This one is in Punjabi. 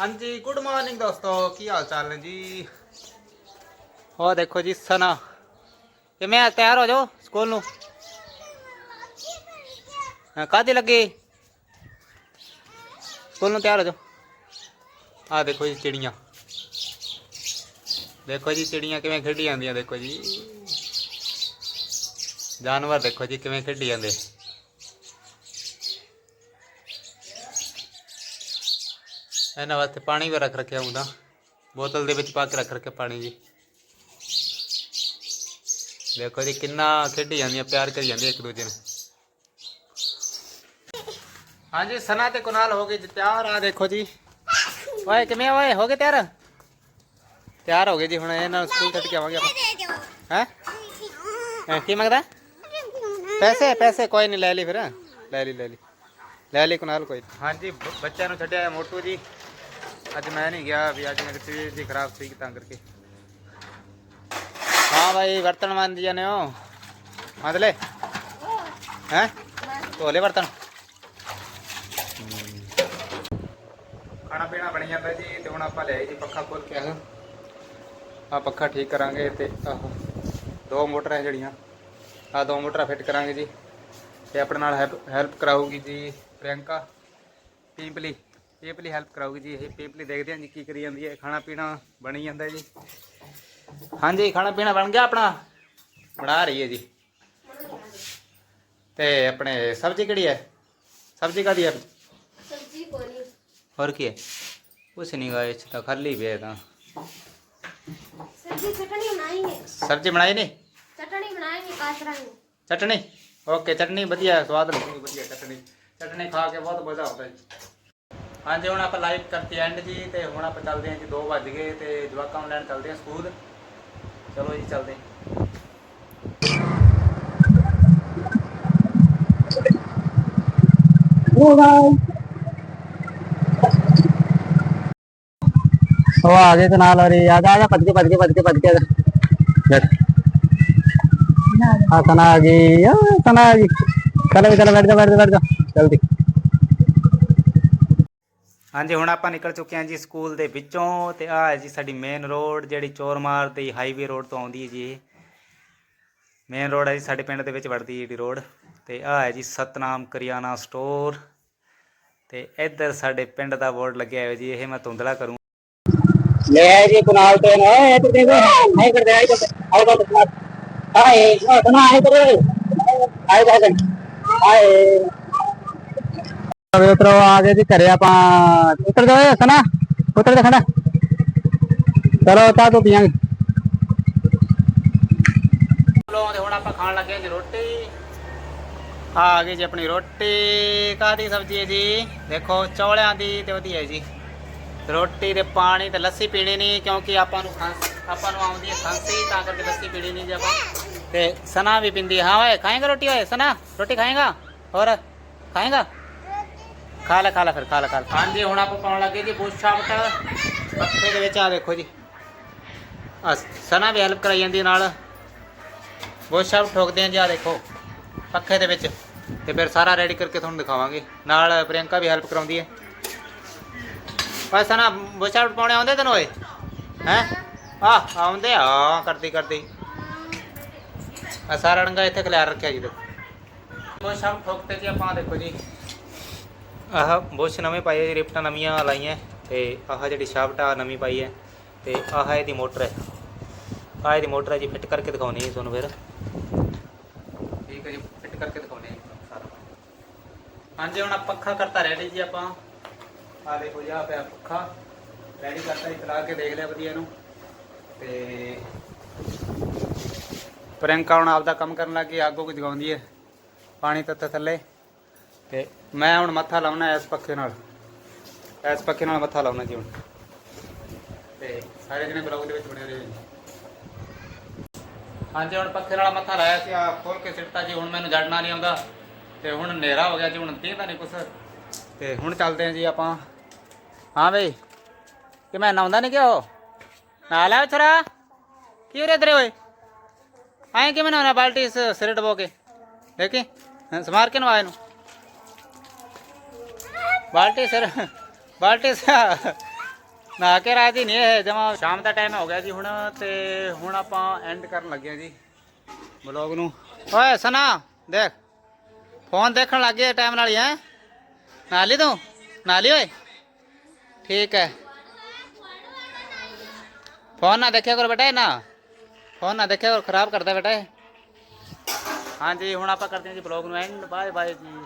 ਹਾਂਜੀ ਗੁੱਡ ਮਾਰਨਿੰਗ ਦੋਸਤੋ ਕੀ ਹਾਲ ਚਾਲ ਨੇ ਜੀ? ਉਹ ਦੇਖੋ ਜੀ ਸਨਾ। ਕਿਵੇਂ ਆ ਤਿਆਰ ਹੋ ਜਾਓ ਸਕੂਲ ਨੂੰ? ਹਾਂ ਕਾਹਦੀ ਲੱਗੀ? ਸਕੂਲ ਨੂੰ ਤਿਆਰ ਹੋ ਜਾਓ। ਆ ਦੇਖੋ ਜੀ ਚਿੜੀਆਂ। ਦੇਖੋ ਜੀ ਚਿੜੀਆਂ ਕਿਵੇਂ ਖੇਡੀ ਜਾਂਦੀਆਂ ਦੇਖੋ ਜੀ। ਜਾਨਵਰ ਦੇਖੋ ਜੀ ਕਿਵੇਂ ਖੇਡੀ ਜਾਂਦੇ। ਇਹਨਾਂ ਵਾਸਤੇ ਪਾਣੀ ਵੀ ਰੱਖ ਰੱਖਿਆ ਹੁੰਦਾ। ਬੋਤਲ ਦੇ ਵਿੱਚ ਪਾ ਕੇ ਰੱਖ ਰੱਖਿਆ ਪਾਣੀ ਜੀ। ਦੇਖੋ ਜੀ ਕਿੰਨਾ ਖੇਡੀ ਜਾਂਦੀਆਂ, ਪਿਆਰ ਕਰੀ ਜਾਂਦੀਆਂ ਇੱਕ ਦੂਜੇ ਨੂੰ। ਹਾਂਜੀ, ਸਨਾ ਤੇ ਕੁਨਾਲ ਹੋ ਗਏ ਜੀ, ਤਿਆਰ ਆ ਦੇਖੋ ਜੀ। ਓਏ, ਕਿਵੇਂ ਆ ਓਏ? ਹੋ ਗਏ ਤਿਆਰ? ਤਿਆਰ ਹੋ ਗਏ ਜੀ, ਹੁਣ ਇਹਨਾਂ ਨੂੰ ਸਕੂਲ ਛੱਡ ਕੇ ਆਵਾਂਗੇ ਆਪਾਂ। ਹੈ? ਕੀ ਮੰਗਦਾ? ਪੈਸੇ ਪੈਸੇ, ਕੋਈ ਨਹੀਂ, ਲੈ ਲਈ ਫਿਰ। ਲੈ ਲਈ ਲੈ ਲਈ। ਲੈ ਲਈ ਕੁਨਾਲ ਕੋਈ। ਹਾਂਜੀ ਬੱਚਿਆਂ ਨੂੰ ਛੱਡਿਆ ਮੋਟੂ ਜੀ। ਅੱਜ ਮੈਂ ਨਹੀਂ ਗਿਆ ਵੀ ਅੱਜ ਮੇਰੀ ਤਬੀਅਤ ਜੀ ਖਰਾਬ ਸੀ ਤਾਂ ਕਰਕੇ। ਹਾਂ ਭਾਈ ਬਰਤਨ ਮੰਨ ਜਾਨੇ ਹੋ? ਮਦਲੇ? ਹੈ? ਧੋਲੇ ਹਮ। ਖਾਣਾ ਪੀਣਾ ਬਣ ਜਾਂਦਾ ਜੀ ਤੇ ਹੁਣ ਆਪਾਂ ਲੈ ਜੀ ਪੱਖਾ ਖੋਲ ਕੇ ਆ ਆ ਪੱਖਾ ਠੀਕ ਕਰਾਂਗੇ ਤੇ ਆਹ ਦੋ ਮੋਟਰਾਂ ਜਿਹੜੀਆਂ ਆ ਦੋ ਮੋਟਰਾਂ ਫਿੱਟ ਕਰਾਂਗੇ ਜੀ। ਤੇ ਆਪਣੇ ਨਾਲ ਹੈਲਪ ਕਰਾਊਗੀ ਜੀ ਪ੍ਰਿਯੰਕਾ ਪੀਪਲੀ ਪੇਪਲੀ ਹੈਲਪ ਕਰਾਉਗੀ ਜੀ ਇਹ ਪੇਪਲੀ ਦੇਖਦੇ ਹਾਂ ਜੀ ਕੀ ਕਰੀ ਜਾਂਦੀ ਹੈ। ਖਾਣਾ ਪੀਣਾ ਬਣੀ ਜਾਂਦਾ ਜੀ। ਹਾਂਜੀ ਖਾਣਾ ਪੀਣਾ ਬਣ ਗਿਆ ਆਪਣਾ। ਬਣਾ ਰਹੀ ਹੈ ਜੀ। ਤੇ ਆਪਣੇ ਸਬਜ਼ੀ ਕਿਹੜੀ ਹੈ? ਸਬਜ਼ੀ ਕਾਦੀ ਹੈ? ਸਬਜ਼ੀ ਕੋਲੀ ਹੋਰ ਕੀ ਹੈ? ਕੁਛ ਨਹੀਂ ਗਾਇ ਇੱਥੇ ਤਾਂ ਖਾਲੀ ਪਿਆ ਤਾਂ। ਸਬਜ਼ੀ ਚਟਣੀ ਬਣਾਈ ਨੇ ਸਬਜ਼ੀ ਬਣਾਈ ਨੇ ਚਟਣੀ ਬਣਾਈ ਕਾਸਰਾਂ ਚਟਣੀ ਓਕੇ ਚਟਣੀ ਵਧੀਆ ਸਵਾਦ ਲੱਗਦੀ ਵਧੀਆ ਚਟਣੀ ਚਟਣੀ ਖਾ ਕੇ ਬਹੁਤ ਮਜ਼ਾ ਆਉਂਦਾ ਹੈ ਹਾਂਜੀ ਹੁਣ ਆਪਾਂ ਲਾਈਵ ਕਰਤੀ ਐਂਡ ਜੀ ਤੇ ਹੁਣ ਆਪਾਂ ਚੱਲਦੇ ਹਾਂ ਜੀ 2 ਵੱਜ ਗਏ ਤੇ ਜਵਾਕਾਂ ਨੂੰ ਲੈਣ ਚੱਲਦੇ ਹਾਂ ਸਕੂਲ। ਚਲੋ ਜੀ ਚੱਲਦੇ ਹਾਂ। ਉਹ ਆ ਗਏ ਤੇ ਨਾਲ ਅਰੇ ਆ ਜਾ ਆ ਜਾ ਭੱਜ ਕੇ ਭੱਜ ਕੇ ਭੱਜ ਕੇ ਭੱਜ ਕੇ ਹਾਂਜੀ ਹੁਣ ਆਪਾਂ ਨਿਕਲ ਚੁੱਕੇ ਹਾਂ ਜੀ ਸਕੂਲ ਦੇ ਵਿੱਚੋਂ ਤੇ ਆ ਜੀ ਸਾਡੀ ਮੇਨ ਰੋਡ ਜਿਹੜੀ ਚੋਰਮਾਰ ਤੇ ਹਾਈਵੇ ਰੋਡ ਤੋਂ ਆਉਂਦੀ ਹੈ ਜੀ ਮੇਨ ਰੋਡ ਹੈ ਜੀ ਸਾਡੇ ਪਿੰਡ ਦੇ ਵਿੱਚ ਵੜਦੀ ਜਿਹੜੀ ਰੋਡ ਤੇ ਆ ਹੈ ਜੀ ਸਤਨਾਮ ਕਰਿਆਨਾ ਸਟੋਰ ਤੇ ਇੱਧਰ ਸਾਡੇ ਪਿੰਡ ਦਾ ਬੋਰਡ ਲੱਗਿਆ ਹੋਇਆ ਜੀ ਇਹ ਮੈਂ ਤੁੰਦਲਾ ਕਰੂੰ ਲੈ ਜੀ ਕੁਨਾਲ ਤੇ ਨਾ ਇਹ ਤੇ ਨਹੀਂ ਕਰਦੇ ਆਈ ਕਰਦੇ ਆਈ ਕਰਦੇ ਆਏ ਨਾ ਆਏ ਕਰਦੇ ਆਏ ਕਰਦੇ ਆਏ ਅਵੇ ਉਤਰੋ, ਆ ਗਏ ਜੀ ਘਰੇ ਆਪਾਂ। ਉਤਰ ਜਾਓ ਸਨਾ ਉਤਰ ਜਾ ਖੜਾ। ਚਲੋ ਤਾਂ ਹੁਣ ਆਪਾਂ ਖਾਣ ਲੱਗੇ ਹਾਂ ਜੀ ਰੋਟੀ। ਆ ਗਈ ਜੀ ਆਪਣੀ ਰੋਟੀ। ਕਾਦੀ ਸਬਜ਼ੀ ਹੈ ਜੀ? ਦੇਖੋ, ਚੌਲਿਆਂ ਦੀ ਤੇ ਵਧੀਆ ਜੀ। ਰੋਟੀ ਤੇ ਪਾਣੀ ਤੇ ਲੱਸੀ ਪੀਣੀ ਨਹੀਂ, ਕਿਉਂਕਿ ਆਪਾਂ ਨੂੰ ਆਪਾਂ ਨੂੰ ਆਉਂਦੀ ਹੈ ਖਾਂਸੀ, ਤਾਂ ਕਰਕੇ ਲੱਸੀ ਪੀਣੀ ਨਹੀਂ ਜੀ ਆਪਾਂ। ਤੇ ਸਨਾ ਵੀ ਪਿੰਦੀ ਹਾਂ ਓਏ, ਖਾਏਗਾ ਰੋਟੀ ਓਏ? ਸਨਾ, ਰੋਟੀ ਖਾਏਗਾ? ਹੋਰ, ਖਾਏਗਾ? ਖਾ ਲੈ ਖਾ ਲੈ ਫਿਰ ਖਾ ਲੈ ਖਾ ਲੈ। ਹਾਂਜੀ ਹੁਣ ਆਪਾਂ ਪਾਉਣ ਲੱਗੇ ਜੀ ਬੁਸ਼ਾਵਟ ਪੱਖੇ ਦੇ ਵਿੱਚ ਆ ਦੇਖੋ ਜੀ। ਆ ਸਨਾ ਵੀ ਹੈਲਪ ਕਰਾਈ ਜਾਂਦੀ ਨਾਲ। ਬਹੁਤ ਸ਼ਾਪ ਠੋਕਦੇ ਆ ਜੀ ਆ ਦੇਖੋ। ਪੱਖੇ ਦੇ ਵਿੱਚ। ਤੇ ਫਿਰ ਸਾਰਾ ਰੈਡੀ ਕਰਕੇ ਤੁਹਾਨੂੰ ਦਿਖਾਵਾਂਗੇ। ਨਾਲ ਪ੍ਰਿਯੰਕਾ ਵੀ ਹੈਲਪ ਕਰਾਉਂਦੀ ਹੈ। ਬਸ ਨਾ ਬੁਸ਼ਾਪ ਪਾਉਣੇ ਆਉਂਦੇ ਤੈਨੂੰ ਓਏ? ਹੈ? ਆ ਆਉਂਦੇ ਆ। ਕਰਦੀ ਕਰਦੀ। ਆ ਸਾਰਾ ਰੰਗਾ ਇੱਥੇ ਖਿਲਾਰ ਰੱਖਿਆ ਜੀ ਦੇਖੋ। ਬੁਸ਼ਾਪ ਠੋਕਤੇ ਜੀ ਆਪਾਂ ਦੇਖੋ ਜੀ। ਆਹ ਬੁਸ਼ ਨਵੇਂ ਪਾਏ ਆ ਜੀ ਰਿਪਟਾਂ ਨਵੀਆਂ ਲਾਈਆਂ ਤੇ ਆਹ ਜਿਹੜੀ ਸ਼ਾਫਟ ਆ ਨਵੀਂ ਪਾਈ ਹੈ ਤੇ ਆਹ ਇਹਦੀ ਮੋਟਰ ਹੈ। ਆਹ ਇਹਦੀ ਮੋਟਰ ਹੈ ਜੀ ਫਿੱਟ ਕਰਕੇ ਦਿਖਾਉਣੀ ਹੈ ਤੁਹਾਨੂੰ ਫਿਰ। ਠੀਕ ਹੈ ਜੀ ਫਿੱਟ ਕਰਕੇ ਦਿਖਾਉਣੇ ਆ ਸਾਰਾ ਹਾਂਜੀ, ਹੁਣ ਆਹ ਪੱਖਾ ਕਰਤਾ ਰੈਡੀ ਜੀ ਆਪਾਂ। ਆ ਦੇਖੋ ਜੀ ਆ ਪਿਆ ਪੱਖਾ। ਰੈਡੀ ਕਰਤਾ ਜੀ, ਚਲਾ ਕੇ ਦੇਖ ਲਿਆ ਵਧੀਆ ਇਹਨੂੰ। ਤੇ ਪ੍ਰਿਯੰਕਾ ਹੁਣ ਆਪਦਾ ਕੰਮ ਕਰਨ ਲੱਗੀ ਅੱਗੋਂ ਕੁਝ ਜਗਾਉਂਦੀ ਹੈ। ਪਾਣੀ ਤੱਤ ਥੱਲੇ। ਤੇ ਮੈਂ ਹੁਣ ਮੱਥਾ ਲਾਉਣਾ ਇਸ ਪੱਖੇ ਨਾਲ। ਇਸ ਪੱਖੇ ਨਾਲ ਮੱਥਾ ਲਾਉਣਾ ਜੀ ਹੁਣ। ਤੇ ਸਾਰੇ ਜਣੇ ਬਲੌਗ ਦੇ ਵਿੱਚ ਬਣੇ ਰਹੇ ਹਾਂਜੀ ਹੁਣ ਪੱਖੇ ਨਾਲ ਮੱਥਾ ਲਾਇਆ ਸੀ ਆ ਖੋਲ ਕੇ ਸਿੱਟਤਾ ਜੀ ਹੁਣ ਮੈਨੂੰ ਜੜਨਾ ਨਹੀਂ ਆਉਂਦਾ। ਤੇ ਹੁਣ ਹਨੇਰਾ ਹੋ ਗਿਆ ਜੀ ਹੁਣ ਦੀਂਦਾ ਨਹੀਂ ਕੁਛ। ਤੇ ਹੁਣ ਚੱਲਦੇ ਹਾਂ ਜੀ ਆਪਾਂ। ਹਾਂ ਬਈ ਕਿ ਮੈਂ ਨਾਉਂਦਾ ਨਹੀਂ ਕਿਉਂ ਨਾਲ ਆ ਛਰਾ ਕੀ ਉਰੇ ਇਧਰੇ ਓਏ? ਆਏ ਕਿਵੇਂ ਨਾ ਬਾਲਟੀ ਸ- ਸਿਰ ਡਬੋ ਕੇ? ਦੇਖੀ ਹਾਂ, ਸਮਾਰ ਕੇ ਨਵਾਏ ਨੂੰ ਬਾਲਟੀ ਸਿਰ, ਬਾਲਟੀ ਸ- ਨਾ ਕੇ ਰਾਜੀ ਨਹੀਂ ਇਹ, ਜਮਾ ਸ਼ਾਮ ਦਾ ਟਾਈਮ ਹੋ ਗਿਆ ਜੀ ਹੁਣ ਤੇ ਹੁਣ ਆਪਾਂ ਐਂਡ ਕਰਨ ਲੱਗੇ ਆ ਜੀ ਬਲੌਗ ਨੂੰ। ਓਏ ਸਨਾ, ਦੇਖ। ਫੋਨ ਦੇਖਣ ਲੱਗ ਗਿਆ ਟਾਈਮ ਨਾਲ ਹੀ, ਹੈ। ਨਾਲੀ ਤੂੰ? ਨਾਲੀ ਓਏ? ਠੀਕ ਹੈ। ਫੋਨ ਨਾ ਦੇਖਿਆ ਕਰੋ ਬੇਟਾ ਨਾ। ਫੋਨ ਨਾ ਦੇਖਿਆ ਕਰੋ, ਖਰਾਬ ਕਰਦਾ ਬੇਟਾ ਇਹ। ਹਾਂਜੀ, ਹੁਣ ਆਪਾਂ ਕਰਦੇ ਹਾਂ ਜੀ ਬਲੌਗ ਨੂੰ ਐਂਡ ਬਾਏ ਬਾਏ ਜੀ।